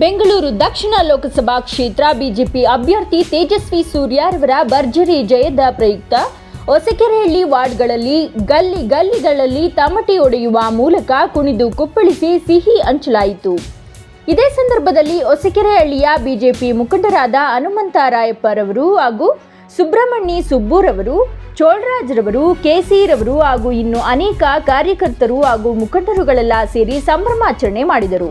ಬೆಂಗಳೂರು ದಕ್ಷಿಣ ಲೋಕಸಭಾ ಕ್ಷೇತ್ರ ಬಿಜೆಪಿ ಅಭ್ಯರ್ಥಿ ತೇಜಸ್ವಿ ಸೂರ್ಯರವರ ಭರ್ಜರಿ ಜಯದ ಪ್ರಯುಕ್ತ. ಹೊಸಕೆರೆಹಳ್ಳಿ ವಾರ್ಡ್ಗಳಲ್ಲಿ ಗಲ್ಲಿ ಗಲ್ಲಿಗಳಲ್ಲಿ ತಮಟೆ ಒಡೆಯುವ ಮೂಲಕ ಕುಣಿದು ಕುಪ್ಪಳಿಸಿ ಸಿಹಿ ಹಂಚಲಾಯಿತು. ಇದೇ ಸಂದರ್ಭದಲ್ಲಿ ಹೊಸಕೆರೆಹಳ್ಳಿಯ ಬಿಜೆಪಿ ಮುಖಂಡರಾದ ಹನುಮಂತ ರಾಯಪ್ಪರವರು ಹಾಗೂ ಸುಬ್ರಹ್ಮಣ್ಯ ಸುಬ್ಬುರವರು ಚೋಳರಾಜ್ರವರು ಕೆಸಿರವರು ಹಾಗೂ ಇನ್ನು ಅನೇಕ ಕಾರ್ಯಕರ್ತರು ಹಾಗೂ ಮುಖಂಡರುಗಳೆಲ್ಲ ಸೇರಿ ಸಂಭ್ರಮಾಚರಣೆ ಮಾಡಿದರು.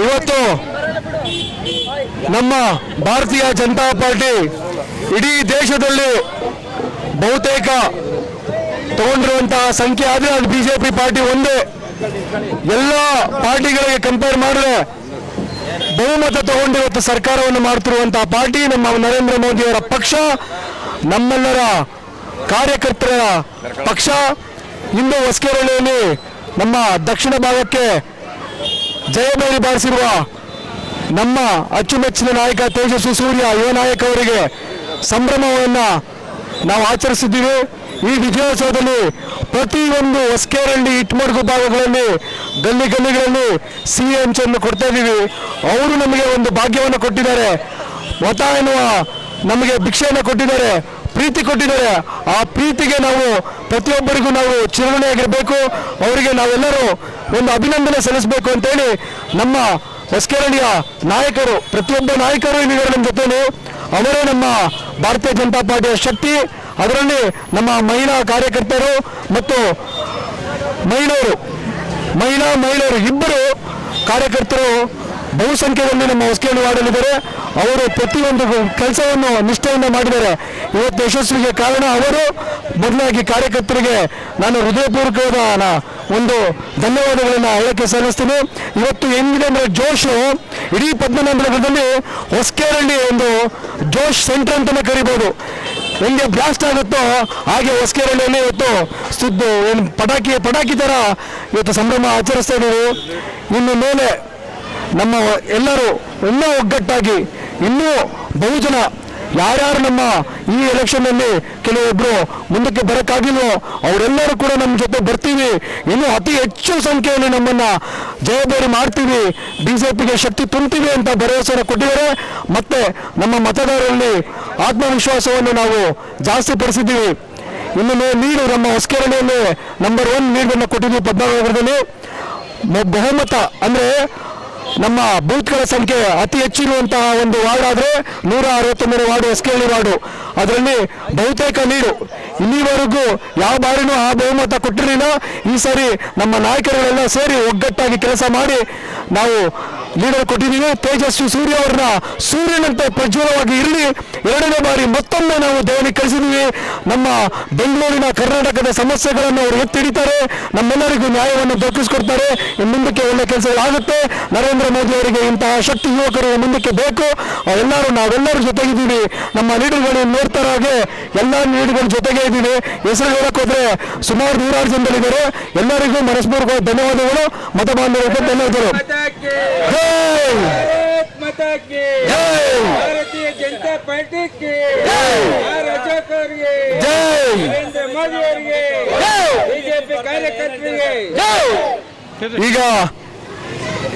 ಇವತ್ತು ನಮ್ಮ ಭಾರತೀಯ ಜನತಾ ಪಾರ್ಟಿ ಇಡೀ ದೇಶದಲ್ಲಿ ಬಹುತೇಕ ತಗೊಂಡಿರುವಂತಹ ಸಂಖ್ಯೆ ಆದರೆ ಅದು ಬಿಜೆಪಿ ಪಾರ್ಟಿ ಒಂದೇ. ಎಲ್ಲ ಪಾರ್ಟಿಗಳಿಗೆ ಕಂಪೇರ್ ಮಾಡಿದ್ರೆ ಬಹುಮತ ತಗೊಂಡು ಸರ್ಕಾರವನ್ನು ಮಾಡ್ತಿರುವಂತಹ ಪಾರ್ಟಿ ನಮ್ಮ ನರೇಂದ್ರ ಮೋದಿಯವರ ಪಕ್ಷ, ನಮ್ಮೆಲ್ಲರ ಕಾರ್ಯಕರ್ತರ ಪಕ್ಷ. ಇಂದು ಹೊಸಕೆರೆಯಲ್ಲಿ ನಮ್ಮ ದಕ್ಷಿಣ ಭಾಗಕ್ಕೆ ಜಯಬೇರಿ ಬಾರಿಸಿರುವ ನಮ್ಮ ಅಚ್ಚುಮೆಚ್ಚಿನ ನಾಯಕ ತೇಜಸ್ವಿ ಸೂರ್ಯ, ಯುವ ನಾಯಕ ಅವರಿಗೆ ಸಂಭ್ರಮವನ್ನು ನಾವು ಆಚರಿಸಿದ್ದೀವಿ. ಈ ವಿಜಯೋತ್ಸವದಲ್ಲಿ ಪ್ರತಿಯೊಂದು ಹೊಸಕೇರಳ್ಳಿ, ಇಟ್ಮಡ್ಗು ಭಾಗಗಳಲ್ಲಿ ಗಲ್ಲಿ ಗಲ್ಲಿಗಳಲ್ಲಿ ಸಿ ಎಂ ಚೆನ್ನು ಕೊಡ್ತಾ ಇದ್ದೀವಿ. ಅವರು ನಮಗೆ ಒಂದು ಭಾಗ್ಯವನ್ನು ಕೊಟ್ಟಿದ್ದಾರೆ. ಮತ ಎನ್ನುವ ನಮಗೆ ಭಿಕ್ಷೆಯನ್ನು ಕೊಟ್ಟಿದ್ದಾರೆ. ಪ್ರೀತಿ ಕೊಟ್ಟಿದ್ದಾರೆ. ಆ ಪ್ರೀತಿಗೆ ನಾವು ಪ್ರತಿಯೊಬ್ಬರಿಗೂ ನಾವು ಚಿರಋಣಿಯಾಗಿರಬೇಕು. ಅವರಿಗೆ ನಾವೆಲ್ಲರೂ ಒಂದು ಅಭಿನಂದನೆ ಸಲ್ಲಿಸಬೇಕು ಅಂತೇಳಿ ನಮ್ಮ ಹೊಸಕೆರಳಿಯ ನಾಯಕರು, ಪ್ರತಿಯೊಬ್ಬ ನಾಯಕರು ಇಲ್ಲಿದ್ದಾರೆ ನಮ್ಮ ಜೊತೆಲಿ ಅವರೇ ನಮ್ಮ ಭಾರತೀಯ ಜನತಾ ಪಾರ್ಟಿಯ ಶಕ್ತಿ. ಅದರಲ್ಲಿ ನಮ್ಮ ಮಹಿಳಾ ಕಾರ್ಯಕರ್ತರು ಮತ್ತು ಮಹಿಳೆಯರು, ಮಹಿಳಾ ಮಹಿಳೆಯರು ಇಬ್ಬರು ಕಾರ್ಯಕರ್ತರು ಬಹುಸಂಖ್ಯೆಯಲ್ಲಿ ನಮ್ಮ ಹೊಸಕೆರಳಿ ವಾರ್ಡಲ್ಲಿದ್ದಾರೆ ಅವರು ಪ್ರತಿಯೊಂದು ಕೆಲಸವನ್ನು ನಿಷ್ಠೆಯಿಂದ ಮಾಡಿದ್ದಾರೆ. ಇವತ್ತು ಯಶಸ್ವಿಗೆ ಕಾರಣ ಅವರು, ಬದಲಾಗಿ ಕಾರ್ಯಕರ್ತರಿಗೆ ನಾನು ಹೃದಯಪೂರ್ವಕವಾದ ಒಂದು ಧನ್ಯವಾದಗಳನ್ನು ಹೇಳಕ್ಕೆ ಸಲ್ಲಿಸ್ತೀನಿ. ಇವತ್ತು ಹೆಂಗಿದೆ ಅಂದರೆ ಜೋಶು ಇಡೀ ಪದ್ಮನಾಭನಗರದಲ್ಲಿ ಹೊಸಕೇರಳ್ಳಿ ಒಂದು ಜೋಶ್ ಸೆಂಟರ್ ಅಂತಲೇ ಕರಿಬೋದು. ಹೆಂಗೆ ಬ್ಲಾಸ್ಟ್ ಆಗುತ್ತೋ ಹಾಗೆ ಹೊಸಕೆರಳಿಯಲ್ಲಿ ಇವತ್ತು ಸುದ್ದು, ಏನು ಪಟಾಕಿ ಪಟಾಕಿ ಥರ ಇವತ್ತು ಸಂಭ್ರಮ ಆಚರಿಸ್ತಾ ಇದ್ದೀವಿ. ಇನ್ನು ಮೇಲೆ ನಮ್ಮ ಎಲ್ಲರೂ ಇನ್ನೂ ಒಗ್ಗಟ್ಟಾಗಿ ಇನ್ನೂ ಬಹುಜನ ಯಾರ್ಯಾರು ನಮ್ಮ ಈ ಎಲೆಕ್ಷನ್ನಲ್ಲಿ ಕೆಲವೊಬ್ಬರು ಮುಂದಕ್ಕೆ ಬರೋಕ್ಕಾಗಿಲ್ವೋ ಅವರೆಲ್ಲರೂ ಕೂಡ ನಮ್ಮ ಜೊತೆ ಬರ್ತೀವಿ. ಇನ್ನೂ ಅತಿ ಹೆಚ್ಚು ಸಂಖ್ಯೆಯಲ್ಲಿ ನಮ್ಮನ್ನ ಜವಾಬ್ದಾರಿ ಮಾಡ್ತೀವಿ. ಬಿಜೆಪಿಗೆ ಶಕ್ತಿ ತುಂಬ್ತೀವಿ ಅಂತ ಭರವಸೆಯನ್ನು ಕೊಟ್ಟಿದ್ದಾರೆ. ಮತ್ತೆ ನಮ್ಮ ಮತದಾರರಲ್ಲಿ ಆತ್ಮವಿಶ್ವಾಸವನ್ನು ನಾವು ಜಾಸ್ತಿ ಪಡಿಸಿದ್ದೀವಿ. ಇನ್ನು ನೀರು ನಮ್ಮ ಹೊಸಕೆರಳಿಯಲ್ಲಿ ನಂಬರ್ ಒನ್ ನೀರನ್ನು ಕೊಟ್ಟಿದ್ದೀವಿ ಪದ್ಮನಗರದಲ್ಲಿ ಬಹುಮತ ಅಂದ್ರೆ ನಮ್ಮ ಬೂತ್ಗಳ ಸಂಖ್ಯೆ ಅತಿ ಹೆಚ್ಚಿರುವಂತಹ ಒಂದು ವಾರ್ಡ್ ಆದ್ರೆ ನೂರ ವಾರ್ಡ್ ವಾರ್ಡು ಹೊಸಕೆರಳಿ ವಾರ್ಡು. ಅದರಲ್ಲಿ ಬಹುತೇಕ ನೀರು ಇಲ್ಲಿವರೆಗೂ ಯಾವ ಬಾರಿನೂ ಆ ಬಹುಮತ ಕೊಟ್ಟಿರಲಿಲ್ಲ. ಈ ಸಾರಿ ನಮ್ಮ ನಾಯಕರುಗಳೆಲ್ಲ ಸೇರಿ ಒಗ್ಗಟ್ಟಾಗಿ ಕೆಲಸ ಮಾಡಿ ನಾವು ಲೀಡರ್ ಕೊಟ್ಟಿದ್ದೀವಿ. ತೇಜಸ್ವಿ ಸೂರ್ಯ ಅವರನ್ನ ಸೂರ್ಯನಂತೆ ಪ್ರಜ್ವಲವಾಗಿ ಇರಲಿ. ಎರಡನೇ ಬಾರಿ ಮತ್ತೊಮ್ಮೆ ನಾವು ದೆಹಲಿ ಕಳಿಸಿದ್ದೀವಿ. ನಮ್ಮ ಬೆಂಗಳೂರಿನ ಕರ್ನಾಟಕದ ಸಮಸ್ಯೆಗಳನ್ನು ಅವರು ಎತ್ತಿಡಿತಾರೆ ನಮ್ಮೆಲ್ಲರಿಗೂ ನ್ಯಾಯವನ್ನು ದೊರಕಿಸಿಕೊಡ್ತಾರೆ. ಮುಂದಕ್ಕೆ ಒಳ್ಳೆ ಕೆಲಸಗಳಾಗುತ್ತೆ ನರೇಂದ್ರ ಮೋದಿ ಅವರಿಗೆ ಇಂತಹ ಶಕ್ತಿ ಯುವಕರು ಮುಂದಕ್ಕೆ ಬೇಕು. ಎಲ್ಲರೂ ನಾವೆಲ್ಲರೂ ಜೊತೆಗಿದ್ದೀವಿ. ನಮ್ಮ ಲೀಡರ್ಗಳು ನೋಡ್ತಾರ ಹಾಗೆ ಎಲ್ಲ ಲೀಡರ್ಗಳ ಜೊತೆಗೆ ಇದ್ದೀವಿ. ಹೆಸರು ಹೇಳಕ್ಕೋದ್ರೆ ಸುಮಾರು ನೂರಾರು ಜನಗಳಿದ್ದಾರೆ. ಎಲ್ಲರಿಗೂ ಮನಸ್ಪೂರ್ವ ಧನ್ಯವಾದಗಳು. ಮತ ಬಾಂಧವರು ಧನ್ಯವಾದಗಳು. भारत माता की जय! भारतीय जनता पार्टी की ಆರ್ ಅಶೋಕ್ ಅವರಿಗೆ ಜೈ ನರೇಂದ್ರ ಮೋದಿ ಅವರಿಗೆ ಜೈ! ಬಿಜೆಪಿ ಕಾರ್ಯಕರ್ತರಿಗೆ ಈಗ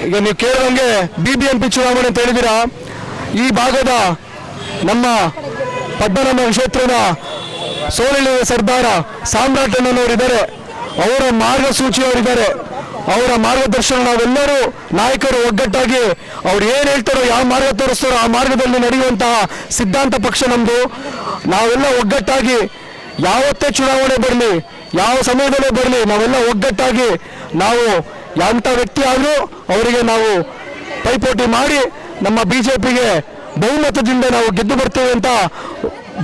ಈಗ ನೀವು ಕೇಳಿದಂಗೆ ಬಿ ಬಿ ಎಂ ಪಿ ಚುನಾವಣೆ ಅಂತ ಹೇಳಿದಿರಾ ಈ ಭಾಗದ ನಮ್ಮ ಪದ್ಮನಾಭ ಕ್ಷೇತ್ರದ ಸೋಲಿನ ಸರ್ದಾರ ಸಾಮ್ರಾಟಣ್ಣನವರಿದ್ದಾರೆ ಅವರ ಮಾರ್ಗಸೂಚಿಯವರಿದ್ದಾರೆ ಅವರ ಮಾರ್ಗದರ್ಶನ ನಾವೆಲ್ಲರೂ ನಾಯಕರು ಒಗ್ಗಟ್ಟಾಗಿ ಅವ್ರು ಏನು ಹೇಳ್ತಾರೋ, ಯಾವ ಮಾರ್ಗ ತೋರಿಸ್ತಾರೋ ಆ ಮಾರ್ಗದಲ್ಲಿ ನಡೆಯುವಂತಹ ಸಿದ್ಧಾಂತ ಪಕ್ಷ ನಮ್ಮದು ನಾವೆಲ್ಲ ಒಗ್ಗಟ್ಟಾಗಿ ಯಾವತ್ತೇ ಚುನಾವಣೆ ಬರಲಿ, ಯಾವ ಸಮಯದಲ್ಲೇ ಬರಲಿ, ನಾವೆಲ್ಲ ಒಗ್ಗಟ್ಟಾಗಿ ನಾವು ಎಂಥ ವ್ಯಕ್ತಿ ಆದರೂ ಅವರಿಗೆ ನಾವು ಪೈಪೋಟಿ ಮಾಡಿ ನಮ್ಮ ಬಿ ಜೆ ಬಹುಮತದಿಂದ ನಾವು ಗೆದ್ದು ಬರ್ತೇವೆ ಅಂತ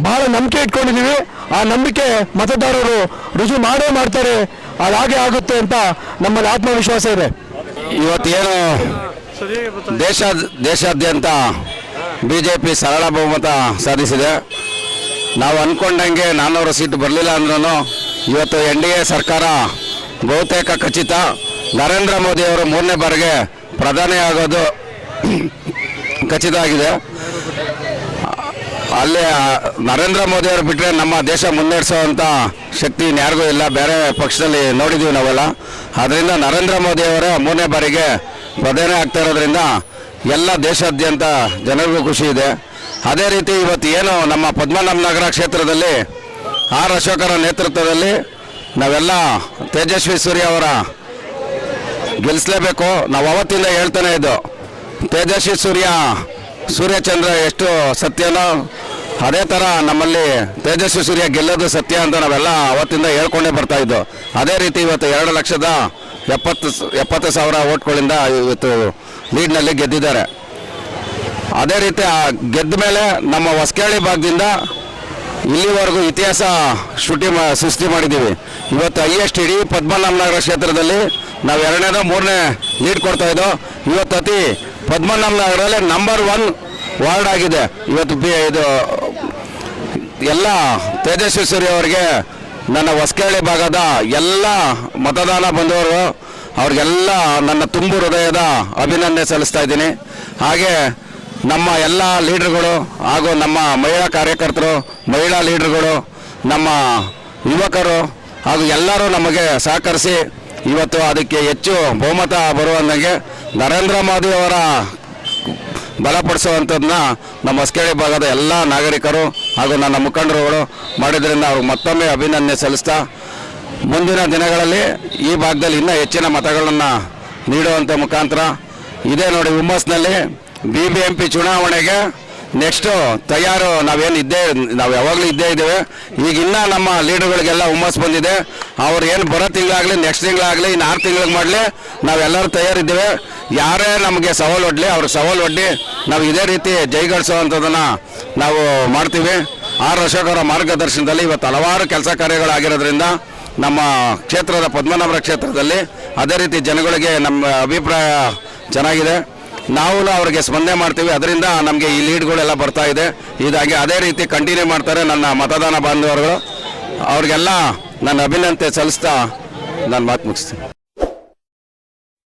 ಬಹಳ ನಂಬಿಕೆ ಇಟ್ಕೊಂಡಿದ್ದೀವಿ. ಆ ನಂಬಿಕೆ ಮತದಾರರು ರುಜು ಮಾಡೇ ಮಾಡ್ತಾರೆ. ಅದು ಹಾಗೆ ಆಗುತ್ತೆ ಅಂತ ನಮ್ಮಲ್ಲಿ ಆತ್ಮವಿಶ್ವಾಸ ಇದೆ. ಇವತ್ತೇನು ದೇಶ, ದೇಶಾದ್ಯಂತ ಬಿ ಜೆ ಪಿ ಸರಳ ಬಹುಮತ ಸಾಧಿಸಿದೆ. ನಾವು ಅಂದ್ಕೊಂಡಂಗೆ ನಾನ್ನೂರು ಸೀಟ್ ಬರಲಿಲ್ಲ ಅಂದ್ರೂ ಇವತ್ತು ಎನ್ ಡಿ ಎ ಸರ್ಕಾರ ಬಹುತೇಕ ಖಚಿತ. ನರೇಂದ್ರ ಮೋದಿಯವರು ಮೂರನೇ ಬಾರಿಗೆ ಪ್ರಧಾನಿ ಆಗೋದು ಖಚಿತ ಆಗಿದೆ. ಅಲ್ಲಿ ನರೇಂದ್ರ ಮೋದಿ ಅವರು ಬಿಟ್ಟರೆ ನಮ್ಮ ದೇಶ ಮುನ್ನಡೆಸುವಂಥ ಶಕ್ತಿ ಯಾರಿಗೂ ಇಲ್ಲ. ಬೇರೆ ಪಕ್ಷದಲ್ಲಿ ನೋಡಿದ್ದೀವಿ ನಾವೆಲ್ಲ. ಅದರಿಂದ ನರೇಂದ್ರ ಮೋದಿ ಅವರೇ ಮೂರನೇ ಬಾರಿಗೆ ಪ್ರಧಾನಿ ಆಗ್ತಾ ಇರೋದ್ರಿಂದ ಎಲ್ಲ ದೇಶಾದ್ಯಂತ ಜನರಿಗೂ ಖುಷಿ ಇದೆ. ಅದೇ ರೀತಿ ಇವತ್ತು ಏನು ನಮ್ಮ ಪದ್ಮನಾಭ ನಗರ ಕ್ಷೇತ್ರದಲ್ಲಿ ಆರ್ ಅಶೋಕರ ನೇತೃತ್ವದಲ್ಲಿ ನಾವೆಲ್ಲ ತೇಜಸ್ವಿ ಸೂರ್ಯ ಅವರ ಗೆಲ್ಲಿಸಲೇಬೇಕು ನಾವು ಅವತ್ತಿಂದ ಹೇಳ್ತಾನೆ ಇದ್ದು, ತೇಜಸ್ವಿ ಸೂರ್ಯ ಸೂರ್ಯಚಂದ್ರ ಎಷ್ಟು ಸತ್ಯನೋ ಅದೇ ಥರ ನಮ್ಮಲ್ಲಿ ತೇಜಸ್ವಿ ಸೂರ್ಯ ಗೆಲ್ಲೋದು ಸತ್ಯ ಅಂತ ನಾವೆಲ್ಲ ಅವತ್ತಿಂದ ಹೇಳ್ಕೊಂಡೇ ಬರ್ತಾ ಇದ್ದು. ಅದೇ ರೀತಿ ಇವತ್ತು ಎರಡು ಲಕ್ಷದ ಎಪ್ಪತ್ತು ಎಪ್ಪತ್ತು ಸಾವಿರ ಓಟ್ಗಳಿಂದ ಇವತ್ತು ಲೀಡ್ನಲ್ಲಿ ಗೆದ್ದಿದ್ದಾರೆ. ಅದೇ ರೀತಿ ಆ ಗೆದ್ದ ಮೇಲೆ ನಮ್ಮ ಹೊಸಕೇಳಿ ಭಾಗದಿಂದ ಇಲ್ಲಿವರೆಗೂ ಇತಿಹಾಸ ಸೃಷ್ಟಿ ಮಾ, ಸೃಷ್ಟಿ ಮಾಡಿದ್ದೀವಿ. ಇವತ್ತು ಹೈಯೆಸ್ಟ್ ಇಡೀ ಪದ್ಮನಾಭನಗರ ಕ್ಷೇತ್ರದಲ್ಲಿ ನಾವು ಎರಡನೇದೋ ಮೂರನೇ ಲೀಡ್ ಕೊಡ್ತಾ ಇದ್ದೋ. ಇವತ್ತು ಅತಿ ಪದ್ಮನಾಭ ನಗರದಲ್ಲಿ ನಂಬರ್ ಒನ್ ವಾರ್ಡ್ ಆಗಿದೆ. ಇವತ್ತು ಇದು ಎಲ್ಲ ತೇಜಸ್ವಿ ಸೂರ್ಯ ಅವರಿಗೆ ನನ್ನ ಹೊಸಕೇಳಿ ಭಾಗದ ಎಲ್ಲ ಮತದಾನ ಬಂದವರು, ಅವ್ರಿಗೆಲ್ಲ ನನ್ನ ತುಂಬು ಹೃದಯದ ಅಭಿನಂದನೆ ಸಲ್ಲಿಸ್ತಾ ಇದ್ದೀನಿ. ಹಾಗೆ ನಮ್ಮ ಎಲ್ಲ ಲೀಡರ್ಗಳು ಹಾಗೂ ನಮ್ಮ ಮಹಿಳಾ ಕಾರ್ಯಕರ್ತರು, ಮಹಿಳಾ ಲೀಡರ್ಗಳು, ನಮ್ಮ ಯುವಕರು ಹಾಗೂ ಎಲ್ಲರೂ ನಮಗೆ ಸಹಕರಿಸಿ ಇವತ್ತು ಅದಕ್ಕೆ ಹೆಚ್ಚು ಬಹುಮತ ಬರುವಂಗೆ ನರೇಂದ್ರ ಮೋದಿ ಅವರ ಬಲಪಡಿಸುವಂಥದ್ದನ್ನ ನಮ್ಮ ಹೊಸಕೇಳಿ ಭಾಗದ ಎಲ್ಲ ನಾಗರಿಕರು ಹಾಗೂ ನನ್ನ ಮುಖಂಡರುಗಳು ಮಾಡಿದ್ರಿಂದ ಅವ್ರಿಗೆ ಮತ್ತೊಮ್ಮೆ ಅಭಿನಂದನೆ ಸಲ್ಲಿಸ್ತಾ, ಮುಂದಿನ ದಿನಗಳಲ್ಲಿ ಈ ಭಾಗದಲ್ಲಿ ಇನ್ನೂ ಹೆಚ್ಚಿನ ಮತಗಳನ್ನು ನೀಡುವಂಥ ಮುಖಾಂತರ. ಇದೇ ನೋಡಿ ಹುಮ್ಮಸ್ನಲ್ಲಿ ಬಿ ಬಿ ಎಂ ಚುನಾವಣೆಗೆ ನೆಕ್ಸ್ಟು ತಯಾರು, ನಾವೇನು ಇದ್ದೇ ನಾವು ಯಾವಾಗಲೂ ಇದ್ದೇ ಇದ್ದೇವೆ. ಈಗ ಇನ್ನೂ ನಮ್ಮ ಲೀಡರ್ಗಳಿಗೆಲ್ಲ ಹುಮ್ಮಸ್ ಬಂದಿದೆ. ಅವ್ರು ಏನು ಬರೋ ತಿಂಗಳಾಗಲಿ ನೆಕ್ಸ್ಟ್ ತಿಂಗಳಾಗಲಿ ಇನ್ನು ಆರು ತಿಂಗಳಿಗೆ ಮಾಡಲಿ, ನಾವೆಲ್ಲರೂ ತಯಾರಿದ್ದೇವೆ. ಯಾರೇ ನಮಗೆ ಸವಾಲು ಒಡ್ಲಿ, ಅವ್ರ ಸವಾಲು ಒಡ್ಲಿ, ನಾವು ಇದೇ ರೀತಿ ಜೈಗಡಿಸುವಂಥದ್ದನ್ನು ನಾವು ಮಾಡ್ತೀವಿ. ಆರ್ ಅಶೋಕರ ಮಾರ್ಗದರ್ಶನದಲ್ಲಿ ಇವತ್ತು ಹಲವಾರು ಕೆಲಸ ಕಾರ್ಯಗಳಾಗಿರೋದ್ರಿಂದ ನಮ್ಮ ಕ್ಷೇತ್ರದ ಪದ್ಮನಾಭರ ಕ್ಷೇತ್ರದಲ್ಲಿ ಅದೇ ರೀತಿ ಜನಗಳಿಗೆ ನಮ್ಮ ಅಭಿಪ್ರಾಯ ಚೆನ್ನಾಗಿದೆ. ನಾವು ಅವ್ರಿಗೆ ಸ್ಪಂದನೆ ಮಾಡ್ತೀವಿ. ಅದರಿಂದ ನಮಗೆ ಈ ಲೀಡ್ಗಳೆಲ್ಲ ಬರ್ತಾ ಇದೆ. ಇದಾಗಿ ಅದೇ ರೀತಿ ಕಂಟಿನ್ಯೂ ಮಾಡ್ತಾರೆ ನನ್ನ ಮತದಾನ ಬಾಂಧವರು. ಅವ್ರಿಗೆಲ್ಲ ನನ್ನ ಅಭಿನಂದನೆ ಸಲ್ಲಿಸ್ತಾ ನಾನು ಮಾತು ಮುಗಿಸ್ತೀನಿ.